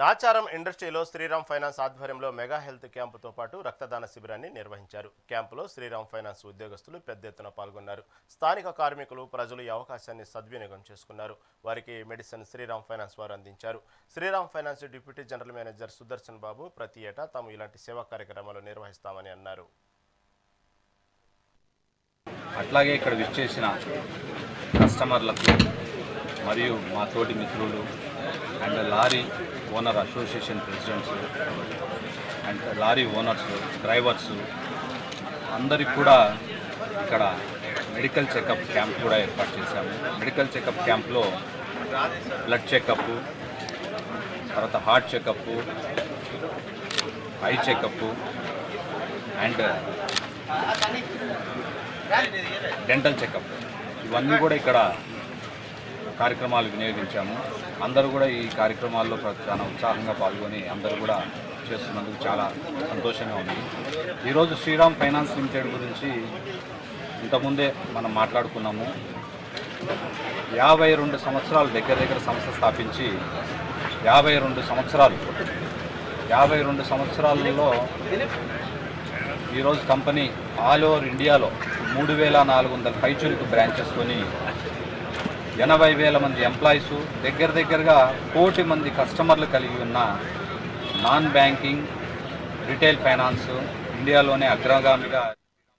నాచారం ఇండస్ట్రీలో శ్రీరామ్ ఫైనాన్స్ ఆధ్వర్యంలో mega health క్యాంపుతో పాటు రక్తదాన శిబిరాన్ని నిర్వహించారు. క్యాంపులో శ్రీరామ్ ఫైనాన్స్ ఉద్యోగస్తులు పెద్ద ఎత్తున పాల్గొన్నారు. స్థానిక కార్మికులు ప్రజలు ఈ అవకాశాన్ని సద్వినియోగం చేసుకున్నారు. వారికి మెడిసిన్ శ్రీరామ్ ఫైనాన్స్ వారు అందించారు. Shriram finance deputy general manager Sudarshan Babu ప్రతి ఏటా తాము ఇలాంటి సేవా కార్యక్రమాలు నిర్వహిస్తామని అన్నారు. అట్లాగే ఇక్కడ విచ్చేసిన కస్టమర్లకు మరియు మా తోటి మిత్రులు and lorry owner association presidents and lorry owners drivers అందరికి కూడా ఇక్కడ మెడికల్ చెకప్ క్యాంప్ కూడా ఏర్పాటు చేశాము. మెడికల్ చెకప్ క్యాంప్లో బ్లడ్ చెకప్ తర్వాత heart checkup eye checkup and dental checkup. ఇవన్నీ కూడా ఇక్కడ కార్యక్రమాలు వినియోగించాము. అందరూ కూడా ఈ కార్యక్రమాల్లో ప్ర- చాలా ఉత్సాహంగా పాల్గొని అందరూ కూడా చేస్తున్నందుకు చాలా సంతోషంగా ఉంది. ఈరోజు శ్రీరామ్ ఫైనాన్స్ లిమిటెడ్ గురించి ఇంతకుముందే మనం మాట్లాడుకున్నాము. యాభై రెండు సంవత్సరాలు దగ్గర దగ్గర సంస్థ స్థాపించి యాభై రెండు సంవత్సరాలు. యాభై రెండు సంవత్సరాలలో ఈరోజు కంపెనీ ఆల్ ఓవర్ ఇండియాలో మూడు వేల నాలుగు వందల పైచులకు బ్రాంచెస్తోని ఎనభై వేల మంది ఎంప్లాయీస్ దగ్గర దగ్గరగా కోటి మంది కస్టమర్లు కలిగి ఉన్న నాన్ బ్యాంకింగ్ రిటైల్ ఫైనాన్స్ ఇండియాలోనే అగ్రగామిగా